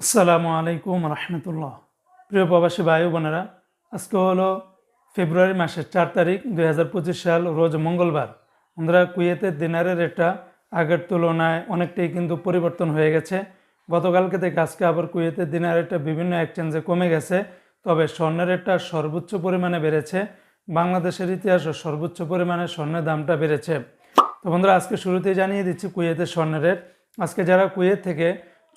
আসসালামু আলাইকুম রহমতুল্লাহ। প্রিয় প্রবাসী ভাই বোনেরা, আজকে হলো ফেব্রুয়ারি মাসের চার তারিখ, দুই হাজার পঁচিশ সাল, রোজ মঙ্গলবার। আমরা কুয়েতের দিনারের রেটটা আগের তুলনায় অনেকটাই কিন্তু পরিবর্তন হয়ে গেছে। গতকালকে থেকে আজকে আবার কুয়েতের দিনার রেটটা বিভিন্ন এক্সচেঞ্জে কমে গেছে। তবে স্বর্ণের রেটটা সর্বোচ্চ পরিমাণে বেড়েছে। বাংলাদেশের ইতিহাসে সর্বোচ্চ পরিমাণে স্বর্ণের দামটা বেড়েছে। তো বন্ধুরা, আজকে শুরুতেই জানিয়ে দিচ্ছি কুয়েতের স্বর্ণের রেট। আজকে যারা কুয়েত থেকে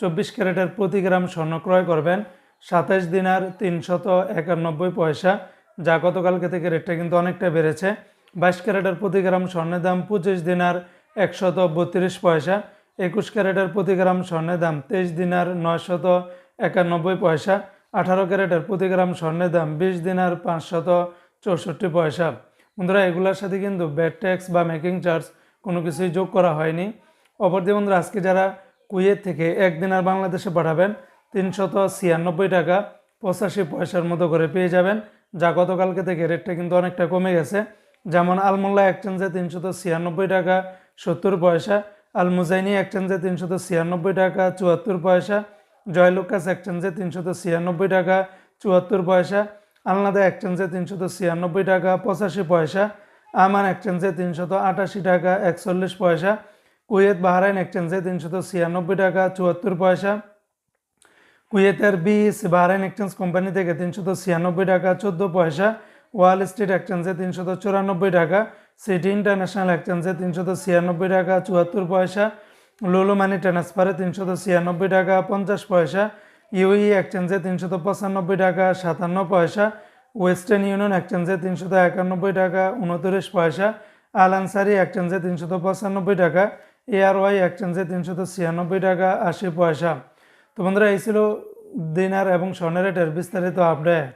চব্বিশ ক্যারেটের প্রতি গ্রাম স্বর্ণ ক্রয় করবেন সাতাইশ দিনার তিনশত একানব্বই পয়সা, যা গতকালকে থেকে রেটটা কিন্তু অনেকটা বেড়েছে। বাইশ ক্যারেটের প্রতি গ্রাম স্বর্ণের দাম পঁচিশ দিনার একশত বত্রিশ পয়সা, একুশ ক্যারেটের প্রতি গ্রাম স্বর্ণের দাম তেইশ দিনার নয়শত একানব্বই পয়সা, আঠারো ক্যারেটের প্রতি গ্রাম স্বর্ণের দাম বিশ দিনার পাঁচশত চৌষট্টি পয়সা। বন্ধুরা, এগুলোর সাথে কিন্তু ব্যাড ট্যাক্স বা মেকিং চার্জ কোনো কিছুই যোগ করা হয়নি। অপরদিকে বন্ধুরা, আজকে যারা কুয়েত থেকে একদিন আর বাংলাদেশে পাঠাবেন তিনশত ছিয়ানব্বই টাকা। পঁচাশি পয়সার মতো করে পেয়ে যাবেন, যা গতকালকে থেকে রেটটা কিন্তু অনেকটা কমে গেছে। যেমন আলমোল্লা এক্সচেঞ্জে তিনশত ছিয়ানব্বই টাকা, সত্তর পয়সা। আল মুজাইনি তিনশত ছিয়ানব্বই টাকা, চুয়াত্তর পয়সা। জয়লুকাস এক্সচেঞ্জে তিনশত ছিয়ানব্বই টাকা, চুয়াত্তর পয়সা। আলনাদা এক্সচেঞ্জে তিনশত ছিয়ানব্বই টাকা, পঁচাশি পয়সা। আমান এক্সচেঞ্জে তিনশত আটাশি টাকা, একচল্লিশ পয়সা। কুয়েত বাহরাইন এক্সচেঞ্জে তিনশত ছিয়ানব্বই টাকা, চুয়াত্তর পয়সা। কুয়েতের বিএস বাহরাইন এক্সচেঞ্জ কোম্পানি থেকে তিনশত ছিয়ানব্বই টাকা, চোদ্দ পয়সা। ওয়াল স্ট্রিট এক্সচেঞ্জে তিনশত চুরানব্বই টাকা। সিটি ইন্টারন্যাশনাল এক্সচেঞ্জে তিনশত ছিয়ানব্বই টাকা, চুয়াত্তর পয়সা। লোলো মানি ট্রান্সফারে তিনশত ছিয়ানব্বই টাকা, পঞ্চাশ পয়সা। ইউই এক্সচেঞ্জে তিনশত পঁচানব্বই টাকা, সাতান্ন পয়সা। ওয়েস্টার্ন ইউনিয়ন এক্সচেঞ্জে তিনশত একানব্বই টাকা, উনত্রিশ পয়সা। আল আনসারি এক্সচেঞ্জে তিনশত পঁচানব্বই টাকা। এআরওয়াই এক্সচেঞ্জে তিনশত ছিয়ানব্বই টাকা আশি পয়সা। তো বন্ধুরা, এই ছিল দিনার এবং স্বর্ণের রেটের বিস্তারিত আপডেট